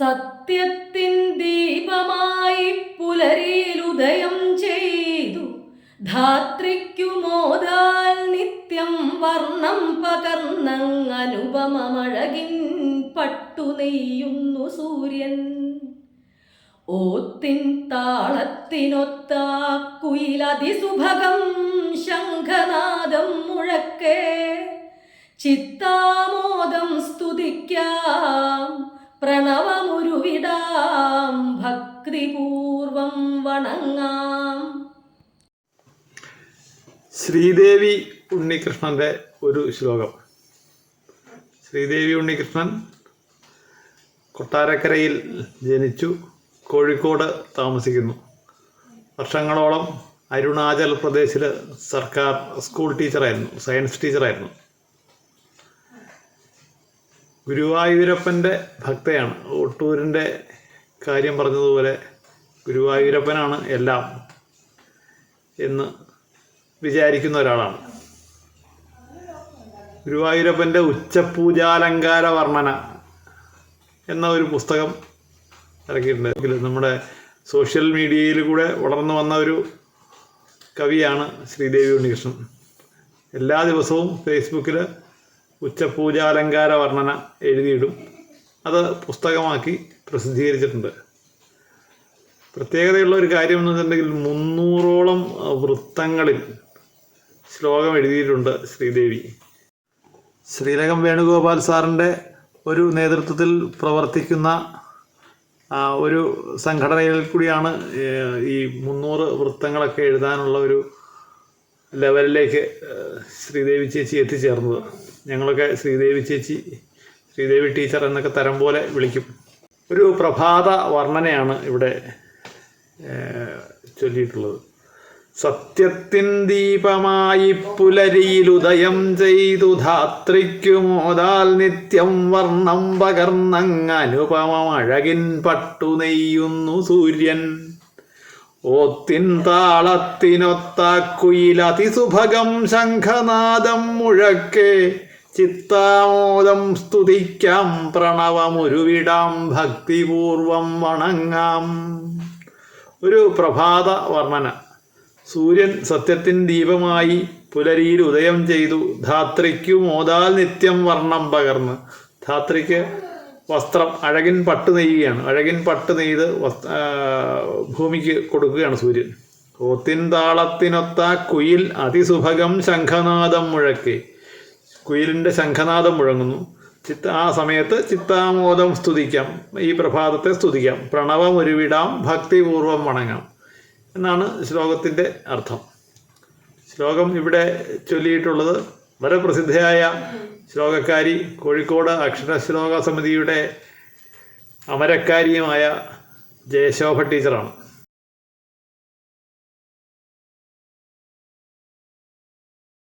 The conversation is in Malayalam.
സത്യത്തിൻ ദീപമായി പുലരിയിലുദയം ചെയ്തു. ധാത്രിക്കു മോദാൽ നിത്യം വർണം പകർന്നങ്ങനുപമഴകിൻ പട്ടു നെയ്യുന്നു സൂര്യൻ. ഓത്തിൻ താളത്തിനൊത്ത കുയിലതിസുഭകം ശംഖനാദം മുഴക്കേ. ചിത്താമോദം സ്തുതിക്കാം വണങ്ങാം. ശ്രീദേവി ഉണ്ണികൃഷ്ണന്റെ ഒരു ശ്ലോകം. ശ്രീദേവി ഉണ്ണികൃഷ്ണൻ കൊട്ടാരക്കരയിൽ ജനിച്ചു കോഴിക്കോട് താമസിക്കുന്നു. വർഷങ്ങളോളം അരുണാചൽ പ്രദേശിൽ സർക്കാർ സ്കൂൾ ടീച്ചറായിരുന്നു സയൻസ് ടീച്ചറായിരുന്നു. ഗുരുവായൂരപ്പന്റെ ഭക്തയാണ്. ഒട്ടൂരിന്റെ കാര്യം പറഞ്ഞതുപോലെ ഗുരുവായൂരപ്പനാണ് എല്ലാം എന്ന് വിചാരിക്കുന്ന ഒരാളാണ്. ഗുരുവായൂരപ്പന്റെ ഉച്ചപൂജാലങ്കാര വർണന എന്ന ഒരു പുസ്തകം ഇറക്കിയിട്ടുണ്ട്. നമ്മുടെ സോഷ്യൽ മീഡിയയിൽ കൂടെ വളർന്നു വന്ന ഒരു കവിയാണ് ശ്രീദേവി ഉണ്ണികൃഷ്ണൻ. എല്ലാ ദിവസവും ഫേസ്ബുക്കിൽ ഉച്ചപൂജാലങ്കാര വർണന എഴുതിയിടും. അത് പുസ്തകമാക്കി പ്രസിദ്ധീകരിച്ചിട്ടുണ്ട്. പ്രത്യേകതയുള്ള ഒരു കാര്യം എന്ന് വെച്ചിട്ടുണ്ടെങ്കിൽ മുന്നൂറോളം വൃത്തങ്ങളിൽ ശ്ലോകം എഴുതിയിട്ടുണ്ട് ശ്രീദേവി. ശ്രീലകം വേണുഗോപാൽ സാറിന്റെ ഒരു നേതൃത്വത്തിൽ പ്രവർത്തിക്കുന്ന ഒരു സംഘടനയിൽ കൂടിയാണ് ഈ മുന്നൂറ് വൃത്തങ്ങളൊക്കെ എഴുതാനുള്ള ഒരു ലെവലിലേക്ക് ശ്രീദേവി ചേച്ചി എത്തിച്ചേർന്നത്. ഞങ്ങളൊക്കെ ശ്രീദേവി ചേച്ചി ശ്രീദേവി ടീച്ചർ എന്നൊക്കെ തരം പോലെ വിളിക്കും. ഒരു പ്രഭാത വർണനയാണ് ഇവിടെ ചൊല്ലിയിട്ടുള്ളത്. സത്യത്തിൻ ദീപമായി പുലരിയിലുദയം ചെയ്തു ധാത്രിക്കു മോദാൽ നിത്യം വർണം പകർന്നങ്ങനുപമഴകിൻ പട്ടു നെയ്യുന്നു സൂര്യൻ. ഓത്തിൻ താളത്തിനൊത്താക്കുയിലതിസുഭകം ശംഖനാദം മുഴക്കെ ചിത്താമോദം സ്തുതിക്കാം പ്രണവമുരുവിടാം ഭക്തിപൂർവം വണങ്ങാം. ഒരു പ്രഭാത വർണന. സൂര്യൻ സത്യത്തിൻ ദീപമായി പുലരിയിൽ ഉദയം ചെയ്തു. ധാത്രിക്കു മോദാൽ നിത്യം വർണം പകർന്ന്. ധാത്രിക്ക് വസ്ത്രം അഴകിൻ പട്ട് നെയ്യുകയാണ്. അഴകിൻ പട്ട് നെയ്ത് ഭൂമിക്ക് കൊടുക്കുകയാണ് സൂര്യൻ. ഓത്തിൻ താളത്തിനൊത്ത കുയിൽ അതിസുഭകം ശംഖനാദം മുഴക്കി. കുയിലിന്റെ ശംഖനാദം മുഴങ്ങുന്നു. ചിത്ത ആ സമയത്ത് ചിത്താമോദം സ്തുതിക്കാം. ഈ പ്രഭാതത്തെ സ്തുതിക്കാം. പ്രണവം ഉരുവിടാം ഭക്തിപൂർവം വണങ്ങാം. എന്നാണ് ശ്ലോകത്തിന്റെ അർത്ഥം. ശ്ലോകം ഇവിടെ ചൊല്ലിയിട്ടുള്ളത് വളരെ പ്രസിദ്ധയായ ശ്ലോകക്കാരി കോഴിക്കോട് അക്ഷരശ്ലോക സമിതിയുടെ അമരക്കാരിയുമായ ജയശോഭ ടീച്ചറാണ്.